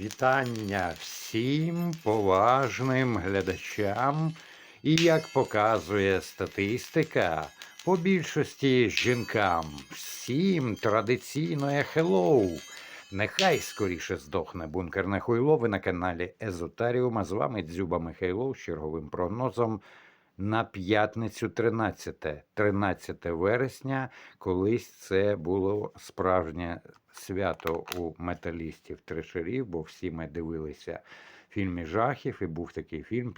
Вітання всім поважним глядачам. І як показує статистика, по більшості жінкам всім традиційне хеллоу. Нехай скоріше здохне бункерне хуйло. Ви на каналі Езотаріум. А з вами Дзюба Михайлов з черговим прогнозом на п'ятницю 13. 13 вересня. Колись це було справжнє свято у металістів трешерів, бо всі ми дивилися фільмі жахів, і був такий фільм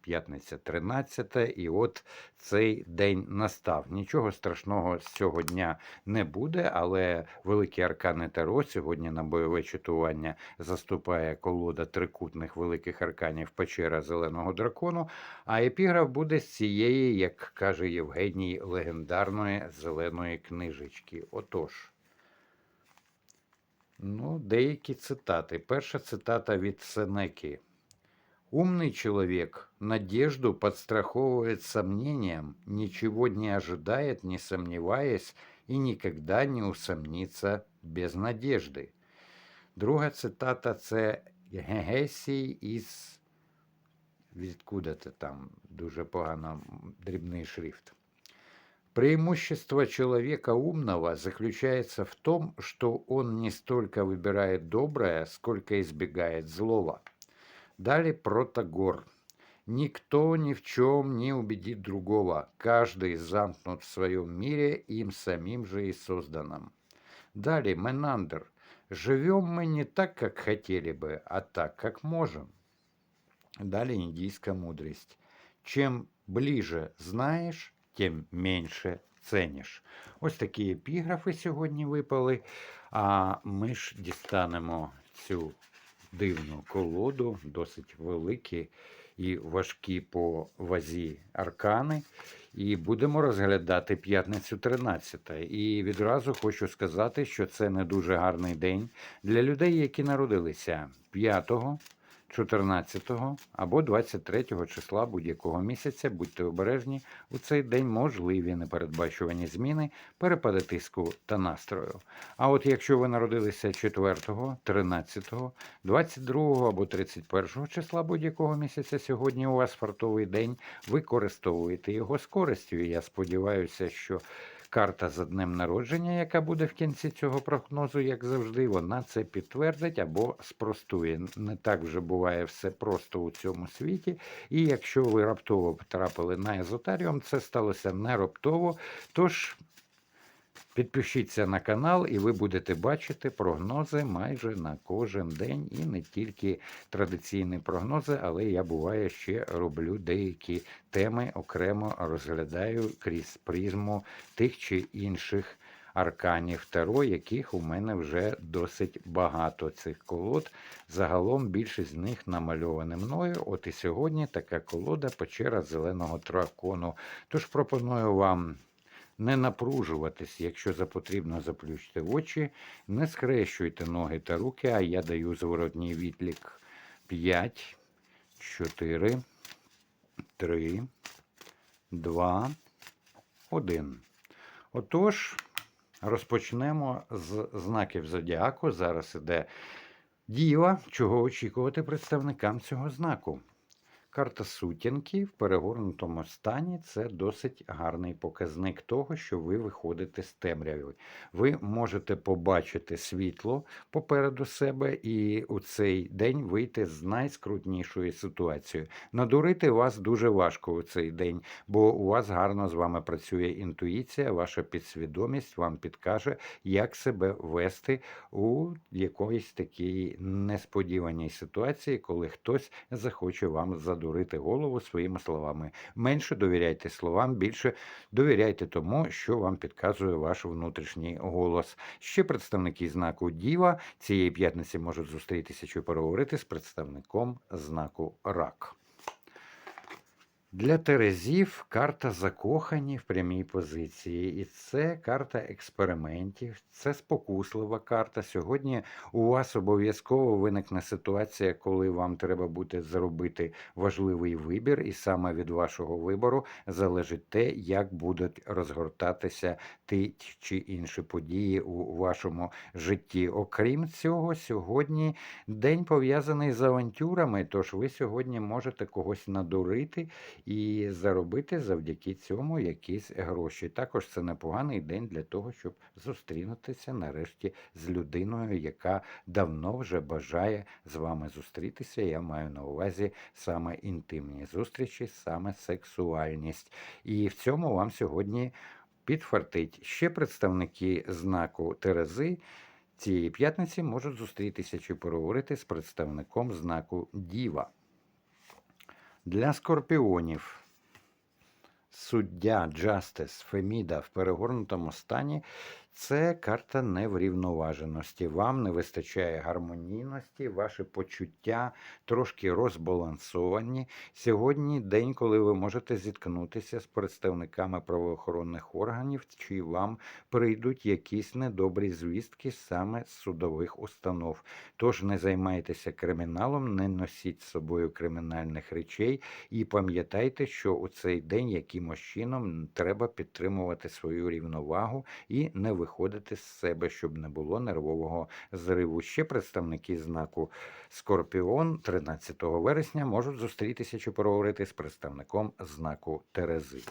П'ятниця 13. І от цей день настав. Нічого страшного з цього дня не буде, але великі аркани Таро сьогодні на бойове читування заступає колода трикутних великих арканів печера зеленого дракону. А епіграф буде з цієї, як каже Євгеній, легендарної зеленої книжечки. Отож. Ну, деякі цитати. Перша цитата від Сенеки. Умный человек надежду подстраховывает сомнением, ничего не ожидает, не сомневаясь, и никогда не усомнится без надежди. Друга цитата це Гегесій із відкуда це там дуже погано дрібний шрифт. Преимущество человека умного заключается в том, что он не столько выбирает доброе, сколько избегает злого. Далее Протагор. Никто ни в чем не убедит другого. Каждый замкнут в своем мире, им самим же и созданном. Далее Менандр. Живем мы не так, как хотели бы, а так, как можем. Далее индийская мудрость. Чем ближе знаєш, тим менше ценіш. Ось такі епіграфи сьогодні випали. А ми ж дістанемо цю дивну колоду, досить великі і важкі по вазі аркани. І будемо розглядати п'ятницю 13. І відразу хочу сказати, що це не дуже гарний день для людей, які народилися 5, 14 або 23 числа будь-якого місяця. Будьте обережні, у цей день можливі непередбачувані зміни, перепади тиску та настрою. А от якщо ви народилися 4, 13, 22 або 31 числа будь-якого місяця, сьогодні у вас фартовий день, використовуєте його з користю. Я сподіваюся, що карта за днем народження, яка буде в кінці цього прогнозу, як завжди, вона це підтвердить або спростує. Не так вже буває все просто у цьому світі. І якщо ви раптово потрапили на езотаріум, це сталося не раптово. Тож підпишіться на канал, і ви будете бачити прогнози майже на кожен день, і не тільки традиційні прогнози, але я буває ще роблю деякі теми окремо розглядаю крізь призму тих чи інших арканів Таро, яких у мене вже досить багато цих колод. Загалом більшість з них намальовані мною. От і сьогодні така колода печера зеленого дракону. Тож пропоную вам. Не напружуватись, якщо за потрібно заплющте очі, не схрещуйте ноги та руки, а я даю зворотній відлік 5, 4, 3, 2, 1. Отож, розпочнемо з знаків зодіаку. Зараз іде діва, чого очікувати представникам цього знаку. Карта сутінки в перегорнутому стані це досить гарний показник того, що ви виходите з темряви. Ви можете побачити світло попереду себе і у цей день вийти з найскрутнішої ситуації. Надурити вас дуже важко у цей день, бо у вас гарно з вами працює інтуїція, ваша підсвідомість вам підкаже, як себе вести у якоїсь такій несподіваній ситуації, коли хтось захоче вам задурити голову своїми словами. Менше довіряйте словам, більше довіряйте тому, що вам підказує ваш внутрішній голос. Ще представники знаку Діва цієї п'ятниці можуть зустрітися чи переговорити з представником знаку Рак. Для Терезів карта закохані в прямій позиції, і це карта експериментів, це спокуслива карта. Сьогодні у вас обов'язково виникне ситуація, коли вам треба буде зробити важливий вибір, і саме від вашого вибору залежить те, як будуть розгортатися ті чи інші події у вашому житті. Окрім цього, сьогодні день пов'язаний з авантюрами, тож ви сьогодні можете когось надурити і заробити завдяки цьому якісь гроші. Також це непоганий день для того, щоб зустрінутися нарешті з людиною, яка давно вже бажає з вами зустрітися. Я маю на увазі саме інтимні зустрічі, саме сексуальність. І в цьому вам сьогодні підфартить ще представники знаку Терези. Цієї п'ятниці можуть зустрітися чи поговорити з представником знаку Діва. Для скорпіонів. Суддя Джастис Феміда в перегорнутому стані це карта неврівноваженості. Вам не вистачає гармонійності, ваші почуття трошки розбалансовані. Сьогодні день, коли ви можете зіткнутися з представниками правоохоронних органів, чи вам прийдуть якісь недобрі звістки саме з судових установ. Тож не займайтеся криміналом, не носіть з собою кримінальних речей і пам'ятайте, що у цей день якимось чином треба підтримувати свою рівновагу і не виходити з себе, щоб не було нервового зриву. Ще представники знаку Скорпіон 13 вересня можуть зустрітися чи поговорити з представником знаку Терези.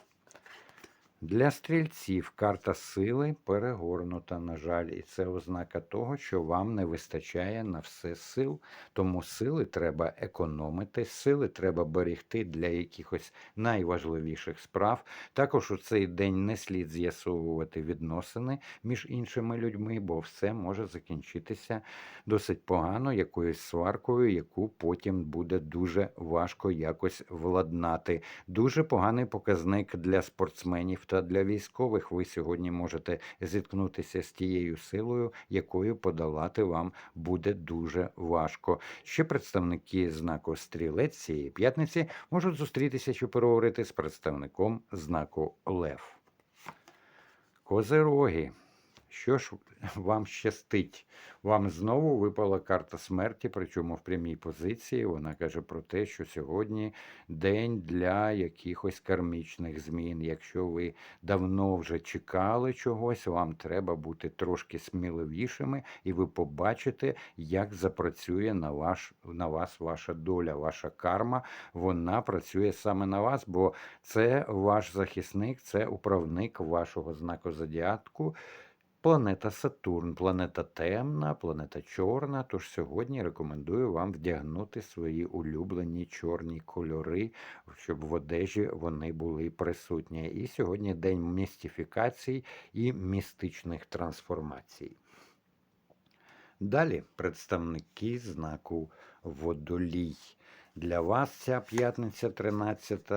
Для стрільців карта сили перегорнута, на жаль, і це ознака того, що вам не вистачає на все сил. Тому сили треба економити, сили треба берегти для якихось найважливіших справ. Також у цей день не слід з'ясовувати відносини між іншими людьми, бо все може закінчитися досить погано, якоюсь сваркою, яку потім буде дуже важко якось владнати. Дуже поганий показник для спортсменів та для військових. Ви сьогодні можете зіткнутися з тією силою, якою подолати вам буде дуже важко. Ще представники знаку стрілець цієї п'ятниці можуть зустрітися чи переговорити з представником знаку Лев. Козероги. Що ж вам щастить? Вам знову випала карта смерті, причому в прямій позиції. Вона каже про те, що сьогодні день для якихось кармічних змін. Якщо ви давно вже чекали чогось, вам треба бути трошки сміливішими, і ви побачите, як запрацює на, ваш, на вас ваша доля, ваша карма. Вона працює саме на вас, бо це ваш захисник, це управник вашого знаку зодіатку. Планета Сатурн, планета темна, планета чорна. Тож сьогодні рекомендую вам вдягнути свої улюблені чорні кольори, щоб в одежі вони були присутні. І сьогодні день містифікацій і містичних трансформацій. Далі представники знаку Водолій. Для вас ця п'ятниця 13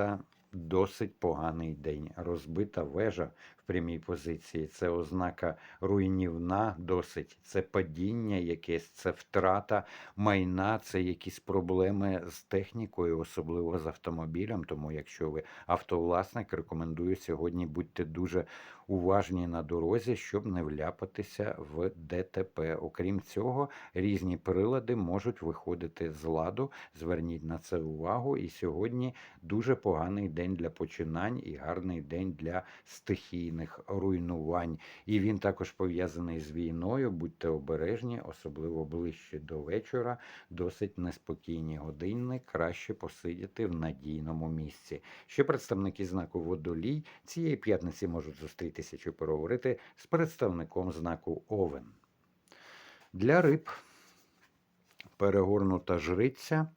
досить поганий день. Розбита вежа прямій позиції. Це ознака руйнівна, досить. Це падіння якесь, це втрата майна, це якісь проблеми з технікою, особливо з автомобілем. Тому, якщо ви автовласник, рекомендую сьогодні будьте дуже уважні на дорозі, щоб не вляпатися в ДТП. Окрім цього, різні прилади можуть виходити з ладу. Зверніть на це увагу. І сьогодні дуже поганий день для починань і гарний день для стихійних руйнувань. І він також пов'язаний з війною. Будьте обережні, особливо ближче до вечора. Досить неспокійні години. Краще посидіти в надійному місці. Ще представники знаку водолій цієї п'ятниці можуть зустрітися чи поговорити з представником знаку Овен. Для риб перегорнута жриця.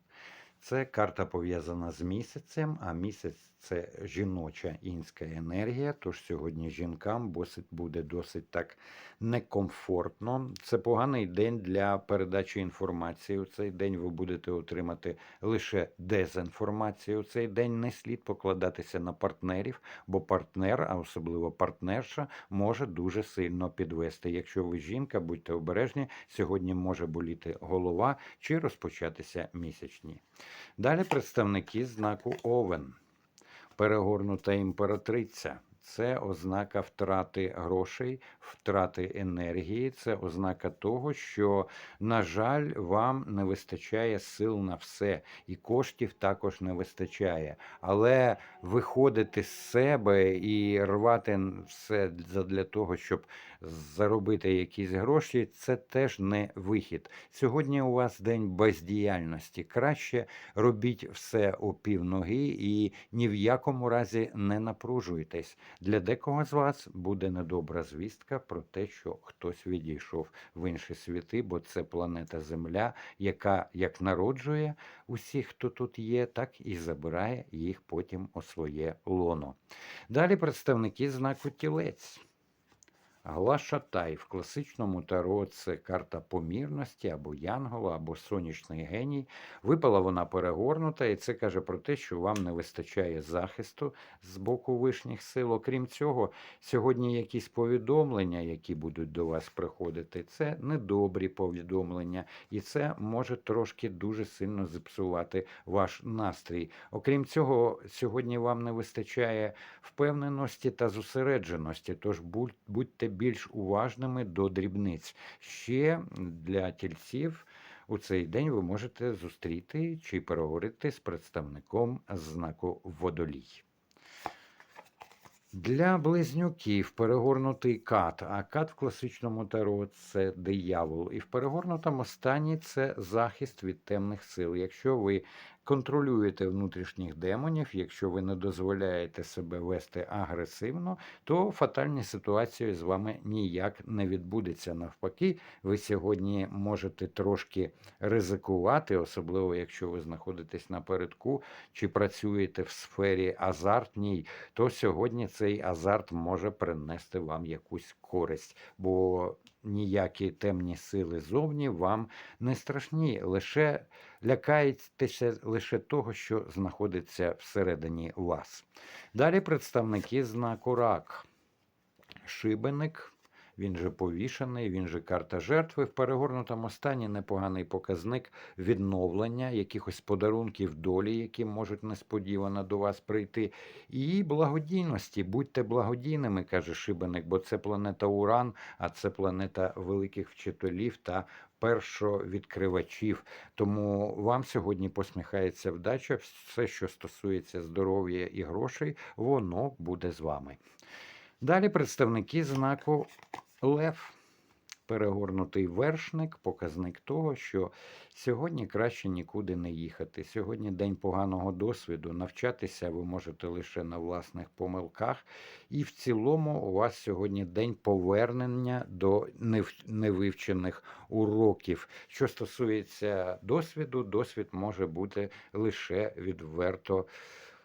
Це карта пов'язана з місяцем, а місяць це жіноча інська енергія. Тож сьогодні жінкам буде досить так некомфортно. Це поганий день для передачі інформації. У цей день ви будете отримати лише дезінформацію. У цей день не слід покладатися на партнерів, бо партнер, а особливо партнерша, може дуже сильно підвести. Якщо ви жінка, будьте обережні, сьогодні може боліти голова чи розпочатися місячні. Далі представники знаку Овен. Перегорнута імператриця. Це ознака втрати грошей, втрати енергії. Це ознака того, що, на жаль, вам не вистачає сил на все, і коштів також не вистачає. Але виходити з себе і рвати все для того, щоб заробити якісь гроші, це теж не вихід. Сьогодні у вас день бездіяльності. Краще робіть все у півноги і ні в якому разі не напружуйтесь. Для декого з вас буде недобра звістка про те, що хтось відійшов в інші світи, бо це планета Земля, яка як народжує усіх, хто тут є, так і забирає їх потім у своє лоно. Далі представники знаку тілець. Глашатай в класичному таро це карта помірності або янгола, або сонячний геній. Випала вона перегорнута, і це каже про те, що вам не вистачає захисту з боку вишніх сил. Окрім цього, сьогодні якісь повідомлення, які будуть до вас приходити, це недобрі повідомлення, і це може трошки дуже сильно зіпсувати ваш настрій. Окрім цього, сьогодні вам не вистачає впевненості та зосередженості, тож будьте більш уважними до дрібниць. Ще для тільців у цей день ви можете зустріти чи переговорити з представником знаку водолій. Для близнюків перегорнутий кат, а кат в класичному таро це диявол. І в перегорнутому стані це захист від темних сил. Якщо ви контролюєте внутрішніх демонів, якщо ви не дозволяєте себе вести агресивно, то фатальні ситуації з вами ніяк не відбудеться. Навпаки, ви сьогодні можете трошки ризикувати, особливо якщо ви знаходитесь напередку чи працюєте в сфері азартній, то сьогодні цей азарт може принести вам якусь користь. бо ніякі темні сили зовні вам не страшні, лише лякаєтеся лише того, що знаходиться всередині вас. Далі представники знаку рак. Шибеник він же повішений, він же карта жертви. В перегорнутому стані непоганий показник відновлення, якихось подарунків долі, які можуть несподівано до вас прийти. І благодійності. Будьте благодійними, каже Шибеник, бо це планета Уран, а це планета великих вчителів та першовідкривачів. Тому вам сьогодні посміхається вдача. Все, що стосується здоров'я і грошей, воно буде з вами. Далі представники знаку Лев. Перегорнутий вершник, показник того, що сьогодні краще нікуди не їхати. Сьогодні день поганого досвіду. Навчатися ви можете лише на власних помилках. І в цілому у вас сьогодні день повернення до невивчених уроків. Що стосується досвіду, досвід може бути лише відверто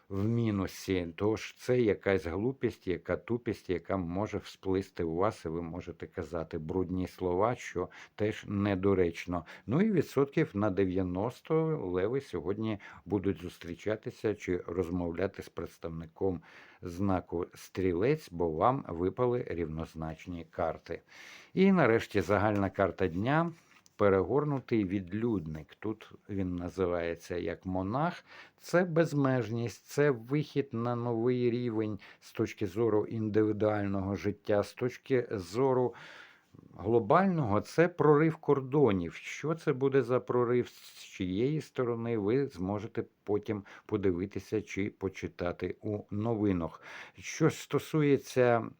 в мінусі. Тож це якась глупість, яка тупість, яка може всплисти у вас, і ви можете казати брудні слова, що теж недоречно. Ну і відсотків на 90 леви сьогодні будуть зустрічатися чи розмовляти з представником знаку стрілець, бо вам випали рівнозначні карти. І нарешті загальна карта дня перегорнутий відлюдник. Тут він називається як монах. Це безмежність, це вихід на новий рівень з точки зору індивідуального життя, з точки зору. Глобального це прорив кордонів. Що це буде за прорив з чиєї сторони, ви зможете потім подивитися чи почитати у новинах. Що стосується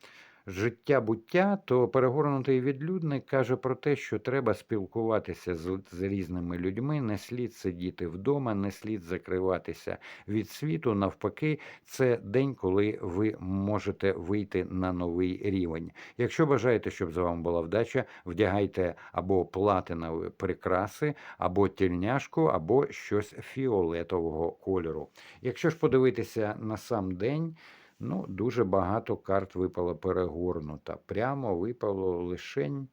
життя буття, то перегорнутий відлюдник каже про те, що треба спілкуватися з, з різними людьми, не слід сидіти вдома, не слід закриватися від світу. Навпаки, це день, коли ви можете вийти на новий рівень. Якщо бажаєте, щоб з вами була вдача, вдягайте або платинові прикраси, або тільняшку, або щось фіолетового кольору. Якщо ж подивитися на сам день. Ну, Дуже багато карт випало перегорнута. Прямо випало лишень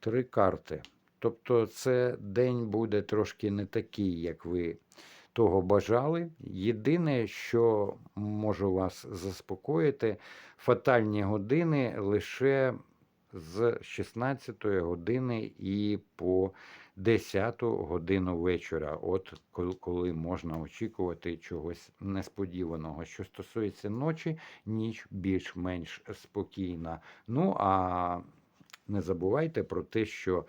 три карти. Тобто це день буде трошки не такий, як ви того бажали. Єдине, що можу вас заспокоїти, фатальні години лише з 16 години і по 10 годину вечора. От коли- можна очікувати чогось несподіваного. Що стосується ночі, ніч більш-менш спокійна. Ну а не забувайте про те, що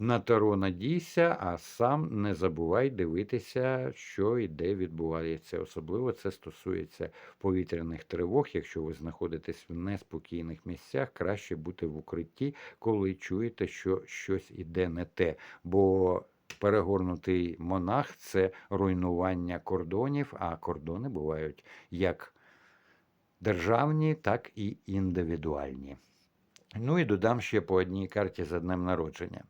на Таро надійся, а сам не забувай дивитися, що і де відбувається. Особливо це стосується повітряних тривог. Якщо ви знаходитесь в неспокійних місцях, краще бути в укритті, коли чуєте, що щось іде не те. Бо перегорнутий монах це руйнування кордонів, а кордони бувають як державні, так і індивідуальні. Ну і додам ще по одній карті за днем народження.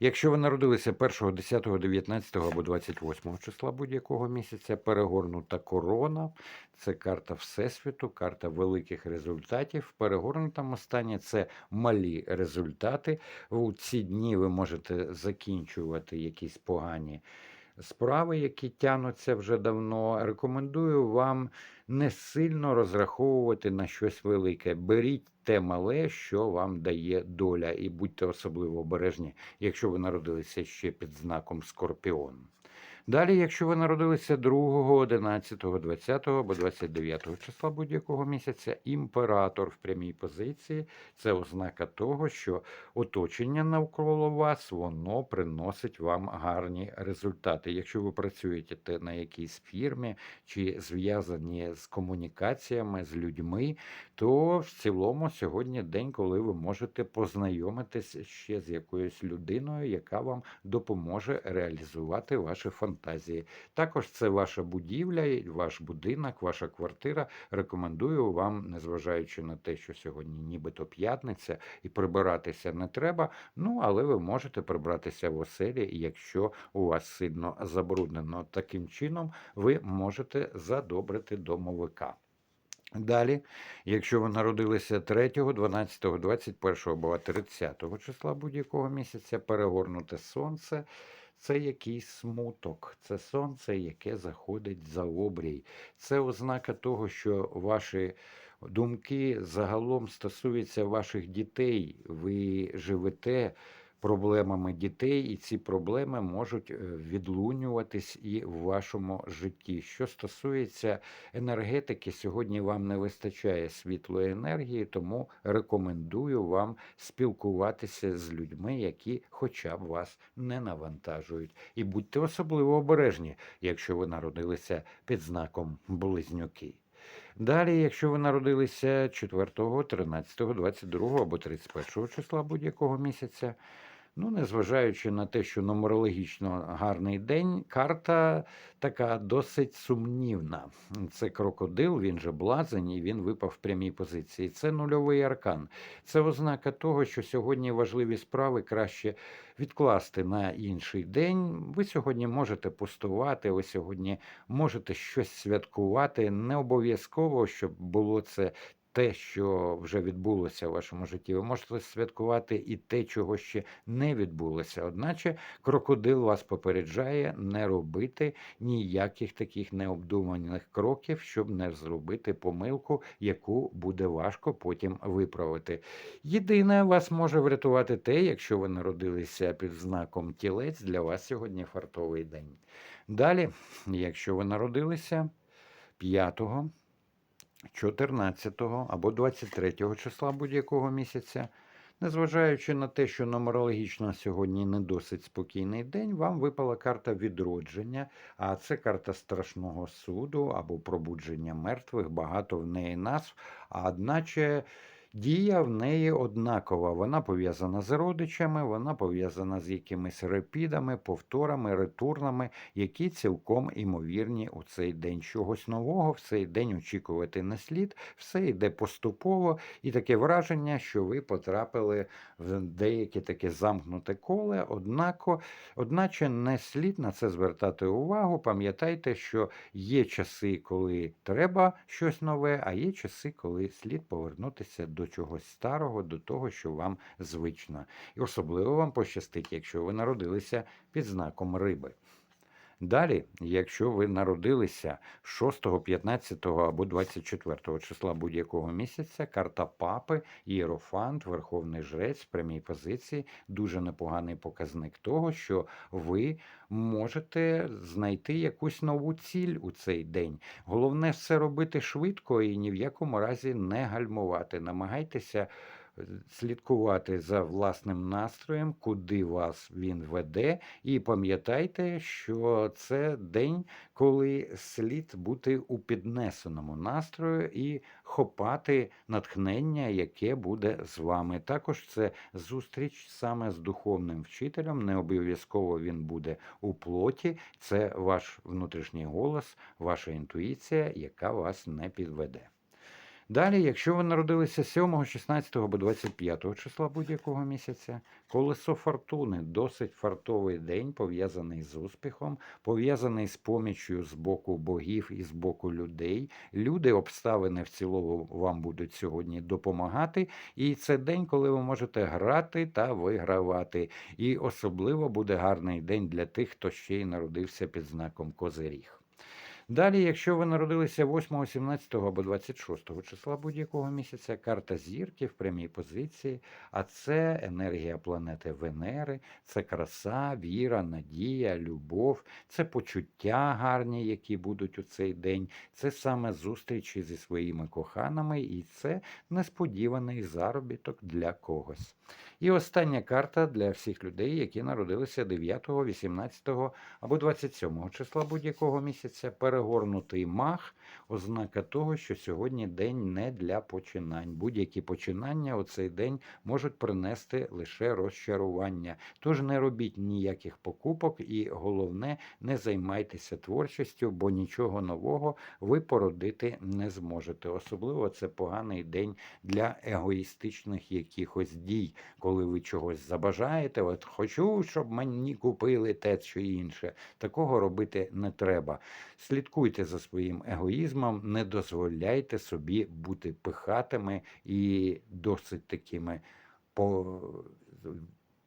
Якщо ви народилися 1, 10, 19 або 28 числа будь-якого місяця, перегорнута корона це карта Всесвіту, карта великих результатів. В перегорнутому стані це малі результати. У ці дні ви можете закінчувати якісь погані справи, які тянуться вже давно. Рекомендую вам не сильно розраховувати на щось велике. Беріть те мале, що вам дає доля, і будьте особливо обережні, якщо ви народилися ще під знаком Скорпіон. Далі, якщо ви народилися 2, 11, 20 або 29 числа будь-якого місяця, імператор в прямій позиції це ознака того, що оточення навколо вас воно приносить вам гарні результати. Якщо ви працюєте на якійсь фірмі чи зв'язані з комунікаціями з людьми, то в цілому сьогодні день, коли ви можете познайомитися ще з якоюсь людиною, яка вам допоможе реалізувати ваші фантазії. Також це ваша будівля, ваш будинок, ваша квартира. Рекомендую вам, незважаючи на те, що сьогодні нібито п'ятниця і прибиратися не треба. Ну, але ви можете прибратися в оселі, якщо у вас сильно забруднено. Таким чином ви можете задобрити домовика. Далі, якщо ви народилися 3, 12, 21 або 30 числа будь-якого місяця, перегорнуте сонце. Це якийсь смуток, це сонце, яке заходить за обрій. Це ознака того, що ваші думки загалом стосуються ваших дітей. Ви живете проблемами дітей, і ці проблеми можуть е, відлунюватись і в вашому житті. Що стосується енергетики, сьогодні вам не вистачає світлої енергії, тому рекомендую вам спілкуватися з людьми, які хоча б вас не навантажують. І будьте особливо обережні, якщо ви народилися під знаком близнюки. Далі, якщо ви народилися 4, 13, 22 або 31 числа будь-якого місяця, ну, незважаючи на те, що нумерологічно гарний день, карта така досить сумнівна. Це крокодил, він же блазень, і він випав в прямій позиції. Це нульовий аркан. Це ознака того, що сьогодні важливі справи краще відкласти на інший день. Ви сьогодні можете пустувати, ви сьогодні можете щось святкувати. Не обов'язково, щоб було це. Те, що вже відбулося в вашому житті, ви можете святкувати і те, чого ще не відбулося. Одначе крокодил вас попереджає не робити ніяких таких необдуманих кроків, щоб не зробити помилку, яку буде важко потім виправити. Єдине вас може врятувати те, якщо ви народилися під знаком тілець, для вас сьогодні фартовий день. Далі, якщо ви народилися 5, 14 або 23 числа будь-якого місяця, незважаючи на те, що нумерологічно сьогодні не досить спокійний день, вам випала карта відродження, а це карта страшного суду або пробудження мертвих, багато в неї назв, а одначе. Дія в неї однакова. Вона пов'язана з родичами, вона пов'язана з якимись репідами, повторами, ретурнами, які цілком імовірні у цей день. Чогось нового в цей день очікувати не слід, все йде поступово, і таке враження, що ви потрапили в деяке таке замкнуте коле, однако, одначе не слід на це звертати увагу. Пам'ятайте, що є часи, коли треба щось нове, а є часи, коли слід повернутися до чогось старого, до того, що вам звично. І особливо вам пощастить, якщо ви народилися під знаком риби. Далі, якщо ви народилися 6, 15 або 24 числа будь-якого місяця, карта папи, ієрофант, верховний жрець прямій позиції дуже непоганий показник того, що ви можете знайти якусь нову ціль у цей день. Головне все робити швидко і ні в якому разі не гальмувати. Намагайтеся слідкувати за власним настроєм, куди вас він веде, і пам'ятайте, що це день, коли слід бути у піднесеному настрою і хопати натхнення, яке буде з вами. Також це зустріч саме з духовним вчителем. Не обов'язково він буде у плоті. Це ваш внутрішній голос, ваша інтуїція, яка вас не підведе. Далі, якщо ви народилися 7, 16 або 25 числа будь-якого місяця, колесо фортуни досить фартовий день, пов'язаний з успіхом, пов'язаний з поміччю з боку богів і з боку людей. Люди, обставини в цілому вам будуть сьогодні допомагати. І це день, коли ви можете грати та вигравати. І особливо буде гарний день для тих, хто ще й народився під знаком Козиріг. Далі, якщо ви народилися 8, 17 або 26 числа будь-якого місяця, карта зірки в прямій позиції, а це енергія планети Венери, це краса, віра, надія, любов, це почуття гарні, які будуть у цей день, це саме зустрічі зі своїми коханими, і це несподіваний заробіток для когось. І остання карта для всіх людей, які народилися 9, 18 або 27 числа будь-якого місяця. Перегорнутий мах, ознака того, що сьогодні день не для починань. Будь-які починання у цей день можуть принести лише розчарування. Тож не робіть ніяких покупок, і головне, не займайтеся творчістю, бо нічого нового ви породити не зможете. Особливо це поганий день для егоїстичних якихось дій коли ви чогось забажаєте, от хочу, щоб мені купили те чи інше. Такого робити не треба. Слідкуйте за своїм егоїзмом, не дозволяйте собі бути пихатими і досить такими по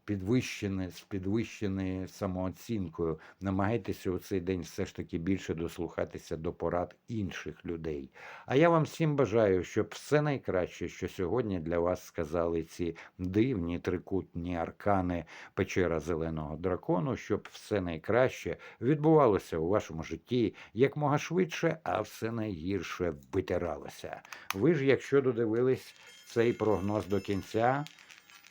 підвищені, з підвищеною самооцінкою. Намагайтеся у цей день все ж таки більше дослухатися до порад інших людей. А я вам всім бажаю, щоб все найкраще, що сьогодні для вас сказали ці дивні трикутні аркани печера зеленого дракону, щоб все найкраще відбувалося у вашому житті якмога швидше, а все найгірше витиралося. Ви ж, якщо додивились цей прогноз до кінця.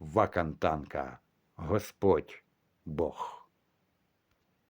Вакантанка, Господь Бог.